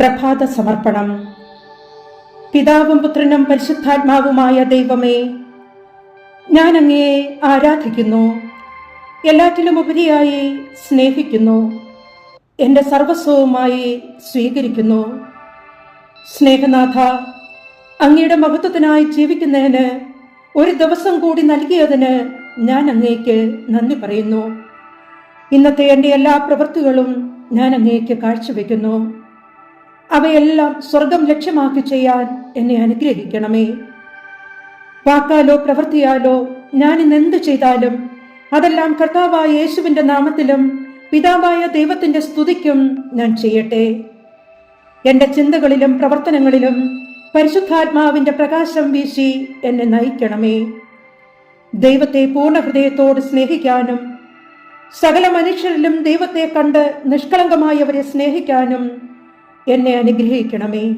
പ്രഭാത സമർപ്പണം. പിതാവും പുത്രനും പരിശുദ്ധാത്മാവുമായ ദൈവമേ ഞാൻ അങ്ങയെ ആരാധിക്കുന്നു എല്ലാറ്റിലും ഉപരിയായി സ്നേഹിക്കുന്നു എന്റെ സർവസ്വവുമായി സ്വീകരിക്കുന്നു. സ്നേഹനാഥ അങ്ങയുടെ മഹത്വത്തിനായി ജീവിക്കുന്നതിന് ഒരു ദിവസം കൂടി നൽകിയതിന് ഞാൻ അങ്ങേക്ക് നന്ദി പറയുന്നു. ഇന്നത്തെ എന്റെ എല്ലാ പ്രവൃത്തികളും ഞാൻ അങ്ങേക്ക് കാഴ്ചവെക്കുന്നു. അവയെല്ലാം സ്വർഗം ലക്ഷ്യമാക്കി ചെയ്യാൻ എന്നെ അനുഗ്രഹിക്കണമേ. വാക്കാലോ പ്രവൃത്തിയാലോ ഞാൻ ഇന്ന് എന്ത് ചെയ്താലും അതെല്ലാം കർത്താവായ യേശുവിന്റെ നാമത്തിലും പിതാവായ ദൈവത്തിന്റെ സ്തുതിക്കും ഞാൻ ചെയ്യട്ടെ. എന്റെ ചിന്തകളിലും പ്രവർത്തനങ്ങളിലും പരിശുദ്ധാത്മാവിന്റെ പ്രകാശം വീശി എന്നെ നയിക്കണമേ. ദൈവത്തെ പൂർണ ഹൃദയത്തോട് സ്നേഹിക്കാനും സകല മനുഷ്യരിലും ദൈവത്തെ കണ്ട് നിഷ്കളങ്കമായവരെ സ്നേഹിക്കാനും എന്നെ അനുഗ്രഹിക്കണമേ.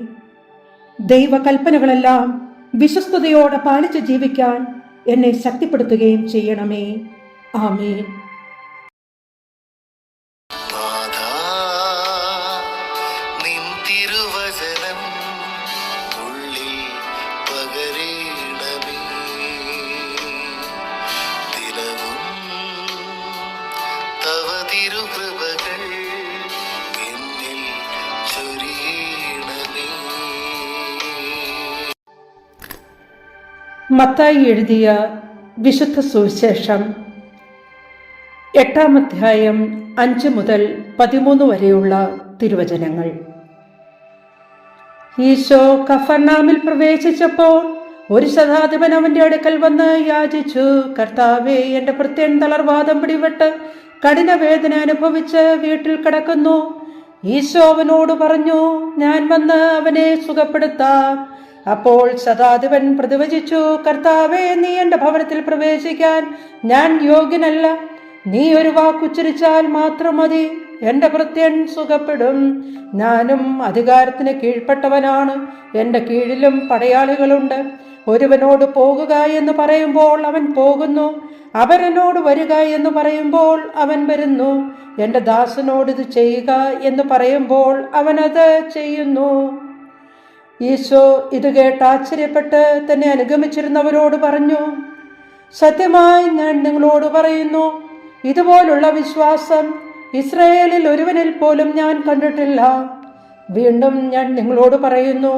ദൈവകൽപ്പനകളെല്ലാം വിശ്വസ്തയോടെ പാലിച്ച് ജീവിക്കാൻ എന്നെ ശക്തിപ്പെടുത്തുകയും ചെയ്യണമേ. ആമേൻ. മത്തായി എഴുതിയ വിശുദ്ധ സുവിശേഷം എട്ടാം അധ്യായം അഞ്ച് മുതൽ പതിമൂന്ന് വരെയുള്ള തിരുവചനങ്ങൾ. ഈശോ കഫർനാമിൽ പ്രവേശിച്ചപ്പോൾ ഒരു ശതാധിപൻ അവന്റെ അടുക്കൽ വന്ന് യാചിച്ചു കർത്താവെ എന്റെ ഭൃത്യൻ തളർവാദം പിടിപെട്ട് കഠിന വേദന അനുഭവിച്ച് വീട്ടിൽ കിടക്കുന്നു. ഈശോ അവനോട് പറഞ്ഞു ഞാൻ വന്ന് അവനെ സുഖപ്പെടുത്താം. അപ്പോൾ ശതാധിപൻ പ്രതിവചിച്ചു കർത്താവേ നീ എന്റെ ഭവനത്തിൽ പ്രവേശിക്കാൻ ഞാൻ യോഗ്യനല്ല. നീ ഒരു വാക്കുച്ചരിച്ചാൽ മാത്രം മതി. എന്റെ ഭൃത്യൻ സുഖപ്പെടും. ഞാനും അധികാരത്തിന് കീഴ്പ്പെട്ടവനാണ്. എന്റെ കീഴിലും പടയാളികളുണ്ട്. ഒരുവനോട് പോകുക എന്ന് പറയുമ്പോൾ അവൻ പോകുന്നു. അവരനോട് വരിക എന്ന് പറയുമ്പോൾ അവൻ വരുന്നു. എന്റെ ദാസനോട് ഇത് ചെയ്യുക എന്ന് പറയുമ്പോൾ അവനത് ചെയ്യുന്നു. ഈശോ ഇത് കേട്ട് ആശ്ചര്യപ്പെട്ട് തന്നെ അനുഗമിച്ചിരുന്നവരോട് പറഞ്ഞു സത്യമായി ഞാൻ നിങ്ങളോട് പറയുന്നു ഇതുപോലുള്ള വിശ്വാസം ഇസ്രയേലിൽ ഒരുവനിൽ പോലും ഞാൻ കണ്ടിട്ടില്ല. വീണ്ടും ഞാൻ നിങ്ങളോട് പറയുന്നു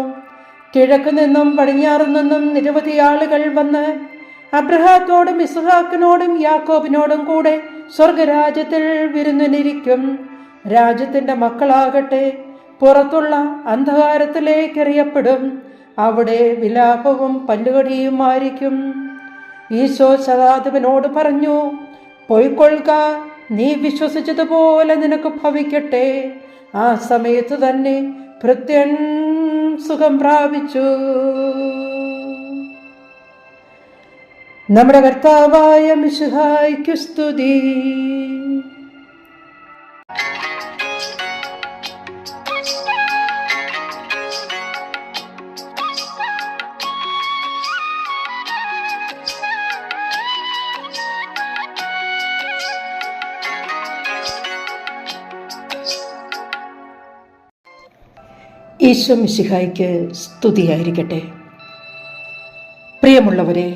കിഴക്ക് നിന്നും പടിഞ്ഞാറ് നിന്നും നിരവധി ആളുകൾ വന്ന് അബ്രഹാത്തോടും ഇസ്ഹാക്കിനോടും യാക്കോബിനോടും കൂടെ സ്വർഗരാജ്യത്തിൽ വിരുന്നിനിരിക്കും. രാജ്യത്തിന്റെ മക്കളാകട്ടെ പുറത്തുള്ള അന്ധകാരത്തിലേക്കെറിയപ്പെടും. അവിടെ വിലാപവും പല്ലുകടിയുമായിരിക്കും. ഈശോ ശതാധിപനോട് പറഞ്ഞു പൊയ്ക്കൊള്ളുക നീ വിശ്വസിച്ചതുപോലെ നിനക്ക് ഭവിക്കട്ടെ. ആ സമയത്ത് തന്നെ ഭൃത്യൻ സുഖം പ്രാപിച്ചു. നമ്മുടെ കർത്താവായ മിശുഹായ്ക്കു സ്തുതി. ഈശോ മിശിഹായ്ക്ക് സ്തുതിയായിരിക്കട്ടെ. പ്രിയമുള്ളവരെ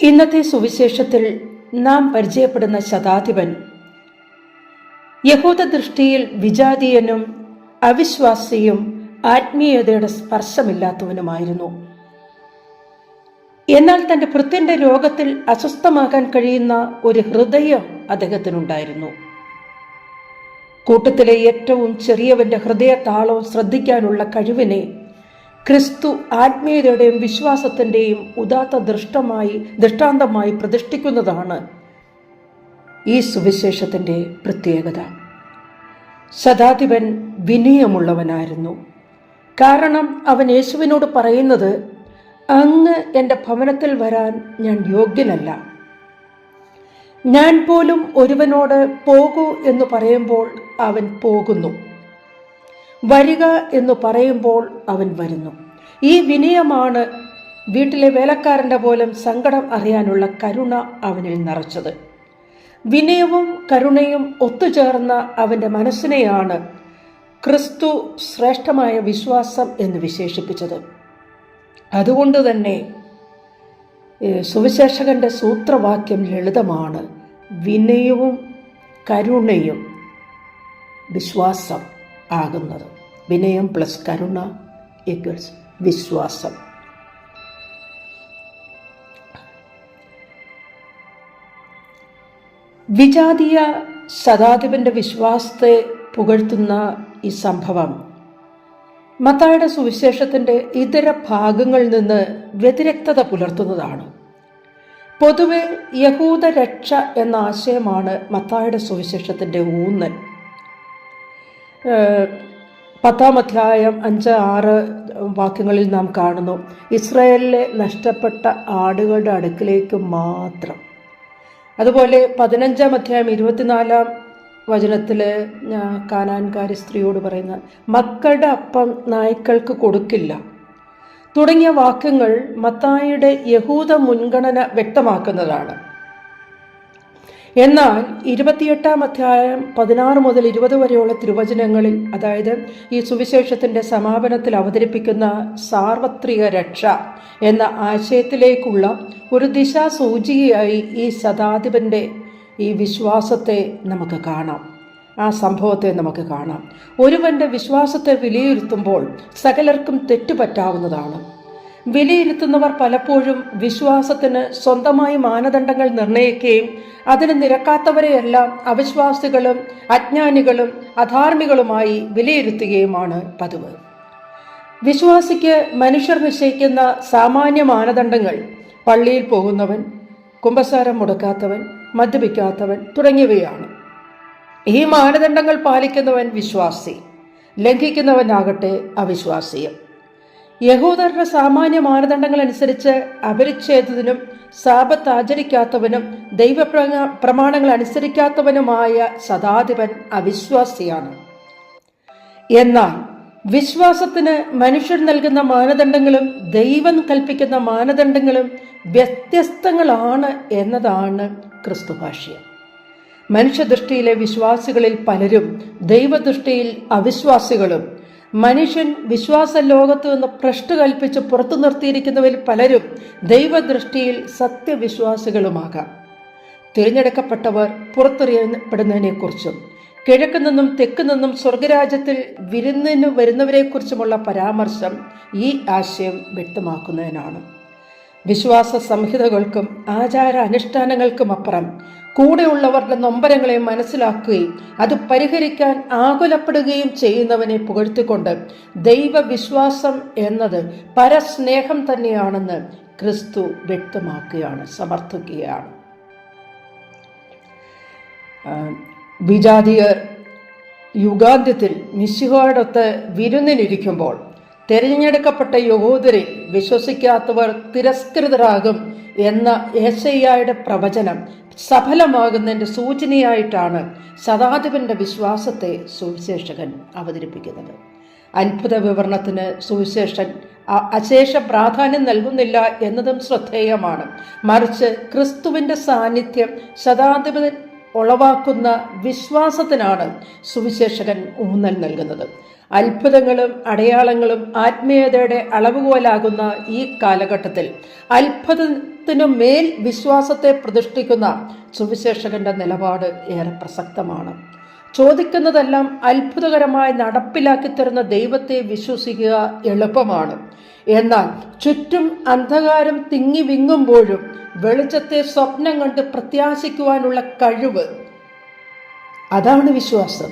ഇന്നത്തെ സുവിശേഷത്തിൽ നാം പരിചയപ്പെടുന്ന ശതാധിപൻ യഹൂദ ദൃഷ്ടിയിൽ വിജാതീയനും അവിശ്വാസിയും ആത്മീയതയുടെ സ്പർശമില്ലാത്തവനുമായിരുന്നു. എന്നാൽ തന്റെ ഭൃത്യന്റെ രോഗത്തിൽ അസ്വസ്ഥമാകാൻ കഴിയുന്ന ഒരു ഹൃദയം അദ്ദേഹത്തിനുണ്ടായിരുന്നു. കൂട്ടത്തിലെ ഏറ്റവും ചെറിയവന്റെ ഹൃദയതാളവും ശ്രദ്ധിക്കാനുള്ള കഴിവിനെ ക്രിസ്തു ആത്മീയതയുടെയും വിശ്വാസത്തിന്റെയും ഉദാത്ത ദൃഷ്ടമായി ദൃഷ്ടാന്തമായി പ്രതിഷ്ഠിക്കുന്നതാണ് ഈ സുവിശേഷത്തിന്റെ പ്രത്യേകത. ശതാധിപൻ വിനയമുള്ളവനായിരുന്നു. കാരണം അവൻ യേശുവിനോട് പറയുന്നത് അങ്ങ് എന്റെ ഭവനത്തിൽ വരാൻ ഞാൻ യോഗ്യനല്ല. ഞാൻ പോലും ഒരുവനോട് പോകൂ എന്ന് പറയുമ്പോൾ അവൻ പോകുന്നു. വരിക എന്ന് പറയുമ്പോൾ അവൻ വരുന്നു. ഈ വിനയമാണ് വീട്ടിലെ വേലക്കാരന്റെ പോലും സങ്കടം അറിയാനുള്ള കരുണ അവനിൽ നിറച്ചത്. വിനയവും കരുണയും ഒത്തുചേർന്ന അവന്റെ മനസ്സിനെയാണ് ക്രിസ്തു ശ്രേഷ്ഠമായ വിശ്വാസം എന്ന് വിശേഷിപ്പിച്ചത്. അതുകൊണ്ട് തന്നെ സുവിശേഷകന്റെ സൂത്രവാക്യം ലളിതമാണ്. വിനയവും കരുണയും വിശ്വാസം ആകുന്നത്. വിനയം പ്ലസ് കരുണ ഈക്വൽസ് വിശ്വാസം. വിജാതീയ ശതാധിപന്റെ വിശ്വാസത്തെ പുകഴ്ത്തുന്ന ഈ സംഭവം മത്തായുടെ സുവിശേഷത്തിന്റെ ഇതര ഭാഗങ്ങളിൽ നിന്ന് വ്യതിരക്തത പുലർത്തുന്നതാണ്. പൊതുവെ യഹൂദരക്ഷ എന്ന ആശയമാണ് മത്തായുടെ സുവിശേഷത്തിന്റെ ഊന്നൽ. പത്താം അധ്യായം അഞ്ച് ആറ് വാക്യങ്ങളിൽ നാം കാണുന്നു ഇസ്രായേലിലെ നഷ്ടപ്പെട്ട ആടുകളുടെ അടുക്കിലേക്ക് മാത്രം. അതുപോലെ പതിനഞ്ചാം അധ്യായം ഇരുപത്തിനാലാം വചനത്തിൽ കാനാൻകാരി സ്ത്രീയോട് പറയുന്ന മക്കളുടെ അപ്പം നായ്ക്കൾക്ക് കൊടുക്കില്ല. തുടങ്ങിയ വാക്യങ്ങൾ മത്തായിയുടെ യഹൂദ മുൻഗണന വ്യക്തമാക്കുന്നതാണ്. എന്നാൽ ഇരുപത്തിയെട്ടാം അധ്യായം പതിനാറ് മുതൽ ഇരുപത് വരെയുള്ള തിരുവചനങ്ങളിൽ അതായത് ഈ സുവിശേഷത്തിന്റെ സമാപനത്തിൽ അവതരിപ്പിക്കുന്ന സാർവത്രിക രക്ഷ എന്ന ആശയത്തിലേക്കുള്ള ഒരു ദിശാസൂചികയായി ഈ ശതാധിപന്റെ ഈ വിശ്വാസത്തെ നമുക്ക് കാണാം. ആ സംഭവത്തെ നമുക്ക് കാണാം. ഒരുവന്റെ വിശ്വാസത്തെ വിലയിരുത്തുമ്പോൾ സകലർക്കും തെറ്റുപറ്റാവുന്നതാണ്. വിലയിരുത്തുന്നവർ പലപ്പോഴും വിശ്വാസത്തിന് സ്വന്തമായി മാനദണ്ഡങ്ങൾ നിർണയിക്കുകയും അതിന് നിരക്കാത്തവരെയെല്ലാം അവിശ്വാസികളും അജ്ഞാനികളും അധാർമികളുമായി വിലയിരുത്തുകയുമാണ് പതിവ്. വിശ്വാസിക്ക് മനുഷ്യർ നിശ്ചയിക്കുന്ന സാമാന്യ മാനദണ്ഡങ്ങൾ പള്ളിയിൽ പോകുന്നവൻ കുമ്പസാരം മുടക്കാത്തവൻ മദ്യപിക്കാത്തവൻ തുടങ്ങിയവയാണ്. ഈ മാനദണ്ഡങ്ങൾ പാലിക്കുന്നവൻ വിശ്വാസി ലംഘിക്കുന്നവനാകട്ടെ അവിശ്വാസിയും. യഹൂദരുടെ സാമാന്യ മാനദണ്ഡങ്ങൾ അനുസരിച്ച് അപരിച്ഛേദത്തിനും സാപത്ത് ആചരിക്കാത്തവനും ദൈവ പ്രമാണങ്ങൾ അനുസരിക്കാത്തവനുമായ സദാധിപൻ അവിശ്വാസിയാണ്. എന്നാൽ വിശ്വാസത്തിന് മനുഷ്യർ നൽകുന്ന മാനദണ്ഡങ്ങളും ദൈവം കൽപ്പിക്കുന്ന മാനദണ്ഡങ്ങളും വ്യത്യസ്തങ്ങളാണ് എന്നതാണ് ക്രിസ്തുഭാഷ്യം. മനുഷ്യദൃഷ്ടിയിലെ വിശ്വാസികളിൽ പലരും ദൈവദൃഷ്ടിയിൽ അവിശ്വാസികളും മനുഷ്യൻ വിശ്വാസ ലോകത്ത് നിന്ന് ഭ്രഷ്ട് കൽപ്പിച്ച് പുറത്തു നിർത്തിയിരിക്കുന്നവരിൽ പലരും ദൈവദൃഷ്ടിയിൽ സത്യവിശ്വാസികളുമാകാം. തിരഞ്ഞെടുക്കപ്പെട്ടവർ പുറത്തെറിയപ്പെടുന്നതിനെക്കുറിച്ചും കിഴക്ക് നിന്നും തെക്ക് നിന്നും സ്വർഗരാജ്യത്തിൽ വിരുന്നിന് വരുന്നവരെക്കുറിച്ചുമുള്ള പരാമർശം ഈ ആശയം വ്യക്തമാക്കുന്നതിനാണ്. വിശ്വാസ സംഹിതകൾക്കും ആചാര അനുഷ്ഠാനങ്ങൾക്കും അപ്പുറം കൂടെയുള്ളവരുടെ നൊമ്പരങ്ങളെ മനസ്സിലാക്കുകയും അത് പരിഹരിക്കാൻ ആകുലപ്പെടുകയും ചെയ്യുന്നവനെ പുകഴ്ത്തിക്കൊണ്ട് ദൈവവിശ്വാസം എന്നത് പരസ്നേഹം തന്നെയാണെന്ന് ക്രിസ്തു വ്യക്തമാക്കുകയാണ് സമർത്ഥിക്കുകയാണ്. വിജാതീയർ യുഗാന്ത്യത്തിൽ മിശിഹോടൊത്ത് വിരുന്നിനിരിക്കുമ്പോൾ തിരഞ്ഞെടുക്കപ്പെട്ട യഹോദരെ വിശ്വസിക്കാത്തവർ തിരസ്കൃതരാകും എന്ന ഏശയ്യായുടെ പ്രവചനം സഫലമാകുന്നതിന്റെ സൂചനയായിട്ടാണ് ശതാധിപന്റെ വിശ്വാസത്തെ സുവിശേഷകൻ അവതരിപ്പിക്കുന്നത്. അത്ഭുത വിവരണത്തിന് സുവിശേഷൻ അശേഷ പ്രാധാന്യം നൽകുന്നില്ല എന്നതും ശ്രദ്ധേയമാണ്. മറിച്ച് ക്രിസ്തുവിന്റെ സാന്നിധ്യം ശതാധിപൻ ഉളവാക്കുന്ന വിശ്വാസത്തിനാണ് സുവിശേഷകൻ ഊന്നൽ നൽകുന്നത്. അത്ഭുതങ്ങളും അടയാളങ്ങളും ആത്മീയതയുടെ അളവുകോലാകുന്ന ഈ കാലഘട്ടത്തിൽ അത്ഭുതത്തിനു മേൽ വിശ്വാസത്തെ പ്രതിഷ്ഠിക്കുന്ന സുവിശേഷകന്റെ നിലപാട് ഏറെ പ്രസക്തമാണ്. ചോദിക്കുന്നതെല്ലാം അത്ഭുതകരമായി നടപ്പിലാക്കി തരുന്ന ദൈവത്തെ വിശ്വസിക്കുക എളുപ്പമാണ്. എന്നാൽ ചുറ്റും അന്ധകാരം തിങ്ങി വിങ്ങുമ്പോഴും വെളിച്ചത്തെ സ്വപ്നം കണ്ട് പ്രത്യാശിക്കുവാനുള്ള കഴിവ് അതാണ് വിശ്വാസം.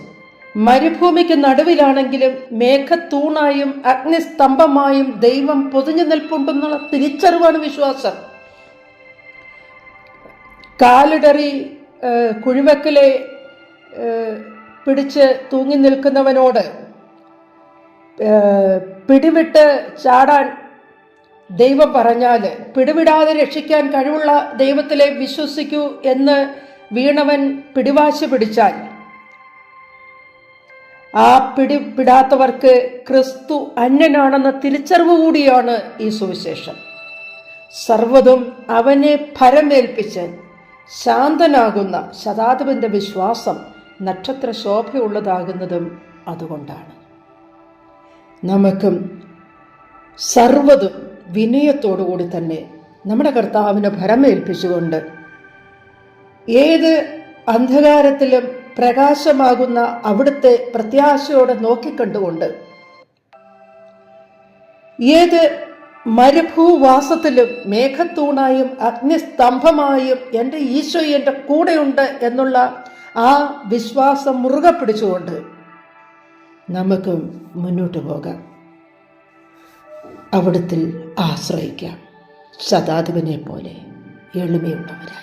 മരുഭൂമിക്ക് നടുവിലാണെങ്കിലും മേഘത്തൂണായും അഗ്നിസ്തംഭമായും ദൈവം പൊതിഞ്ഞു നിൽപ്പുണ്ടെന്നുള്ള തിരിച്ചറിവാണ് വിശ്വാസം. കാലിടറി കുഴിവക്കിലെ പിടിച്ച് തൂങ്ങി നിൽക്കുന്നവനോട് പിടിവിട്ട് ചാടാൻ ദൈവം പറഞ്ഞാൽ പിടിവിടാതെ രക്ഷിക്കാൻ കഴിവുള്ള ദൈവത്തിലെ വിശ്വസിക്കൂ എന്ന് വീണവൻ പിടിവാശി പിടിച്ചാൽ ആ പിടിപ്പിടാത്തവർക്ക് ക്രിസ്തു അന്യനാണെന്ന തിരിച്ചറിവ് കൂടിയാണ് ഈ സുവിശേഷം. സർവതും അവനെ ഭരമേൽപ്പിച്ച് ശാന്തനാകുന്ന ശതാധിപന്റെ വിശ്വാസം നക്ഷത്ര ശോഭയുള്ളതാകുന്നതും അതുകൊണ്ടാണ്. നമുക്കും സർവതും വിനയത്തോടുകൂടി തന്നെ നമ്മുടെ കർത്താവിനെ ഭരമേൽപ്പിച്ചുകൊണ്ട് ഏത് അന്ധകാരത്തിലും പ്രകാശമാകുന്ന അവിടുത്തെ പ്രത്യാശയോടെ നോക്കിക്കണ്ടുകൊണ്ട് ഏത് മരുഭൂവാസത്തിലും മേഘത്തൂണായും അഗ്നിസ്തംഭമായും എന്റെ ഈശോ എന്റെ കൂടെയുണ്ട് എന്നുള്ള ആ വിശ്വാസം മുറുകെ പിടിച്ചുകൊണ്ട് നമുക്ക് മുന്നോട്ട് പോകാം. അവിടത്തിൽ ആശ്രയിക്കാം. ശതാധിപനെ പോലെ എളിമയുള്ളവരായി.